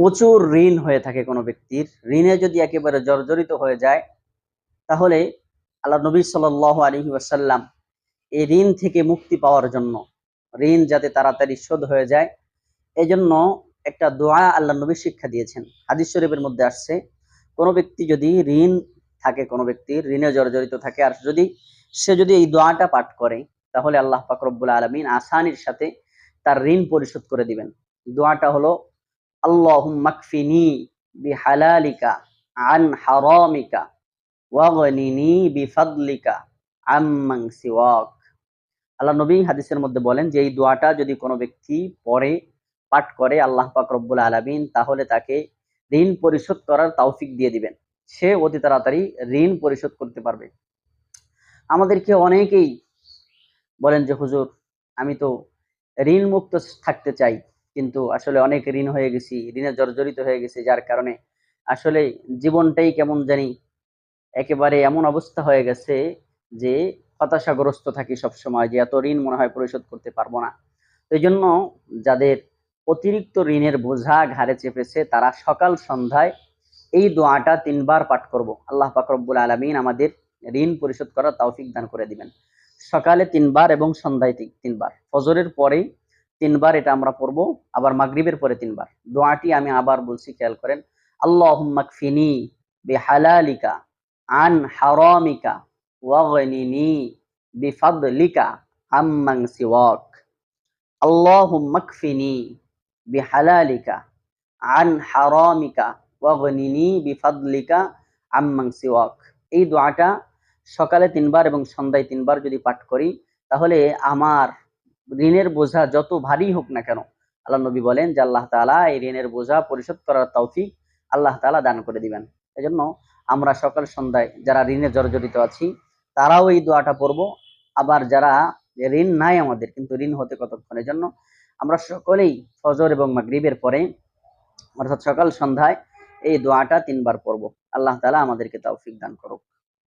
প্রচুর ঋণ হয়ে থাকে কোনো ব্যক্তির। ঋণে যদি একেবারে জর্জরিত হয়ে যায়, তাহলে আল্লাহ নবী সাল আলহি ওয়াসাল্লাম এই ঋণ থেকে মুক্তি পাওয়ার জন্য, ঋণ যাতে তাড়াতাড়ি শোধ হয়ে যায় এই জন্য একটা দোয়া আল্লাহ নবী শিক্ষা দিয়েছেন। হাদিস শরীফের মধ্যে আসছে, কোনো ব্যক্তি যদি ঋণ থাকে, কোনো ব্যক্তির ঋণে জর্জরিত থাকে, আর যদি সে যদি এই দোয়াটা পাঠ করে, তাহলে আল্লাহ পাক রব্বুল আলমিন আসানির সাথে তার ঋণ পরিশোধ করে দিবেন। দোয়াটা হলো আল্লাহ মাকফিনি বিহালালিকা, আন হারামিকা ওয়াগনিনি বিফাদলিকা আম্মাং সিওয়াক। আল্লাহ নবী হাদিসের মধ্যে বলেন যে, এই দোয়াটা যদি কোনো ব্যক্তি পড়ে, পাঠ করে আল্লাহ পাক রব্বুল আলামিন, তাহলে তাকে ঋণ পরিশোধ করার তৌফিক দিয়ে দিবেন। সে অতি তাড়াতাড়ি ঋণ পরিশোধ করতে পারবে। আমাদেরকে অনেকেই বলেন যে, হুজুর, আমি তো ঋণ মুক্ত থাকতে চাই। কিন্তু আসলে অনেক ঋণ হয়ে গেছি, ঋণে জর্জরিত হয়ে গেছি, যার কারণে আসলে জীবনটাই কেমন জানি একেবারে এমন অবস্থা হয়ে গেছে যে হতাশাগ্রস্ত থাকি সবসময়, যে এত ঋণ মনে হয় পরিশোধ করতে পারব না। এই জন্য যাদের অতিরিক্ত ঋণের বোঝা ঘাড়ে চেপেছে, তারা সকাল সন্ধ্যায় এই দোয়াটা তিনবার পাঠ করব। আল্লাহ পাক রব্বুল আলমিন আমাদের ঋণ পরিশোধ করার তৌফিক দান করে দিবেন। সকালে তিনবার এবং সন্ধ্যায় তিনবার। ফজরের পরেই তিনবার এটা আমরা পড়ব, আবার মাগরিবের পরে তিনবার। দোয়াটি আমি আবার বলছি, খেয়াল করেন। আল্লাহ মাকফিনি বিহালালিকা, আন হারামিকা ওয়াগনিনি বিফাদলিকা আম্মাং সিওয়াক। আল্লাহুম্মা কফিনি বিহালালিকা, আন হারামিকা ওয়াগনিনি বিফাদলিকা আম্মাং সিওয়াক। এই দোয়াটা সকালে তিনবার এবং সন্ধ্যায় তিনবার যদি পাঠ করি, তাহলে আমার ঋণের বোঝা যত ভারী হোক না কেন, আল্লাহ নবী বলেন যে আল্লাহ তাআলা এই ঋণের বোঝা পরিশোধ করার তৌফিক আল্লাহ তাআলা দান করে দিবেন। এজন্য আমরা সকাল সন্ধ্যায় যারা ঋণে জর্জরিত আছি, তারাও এই দোয়াটা পড়ব। আবার যারা ঋণ নাই আমাদের, কিন্তু ঋণ হতে কতক্ষণের জন্য আমরা সকলেই ফজর এবং মাগরিবের পরে, অর্থাৎ সকাল সন্ধ্যায় এই দোয়াটা তিনবার পড়ব। আল্লাহ তালা আমাদেরকে তৌফিক দান করুক।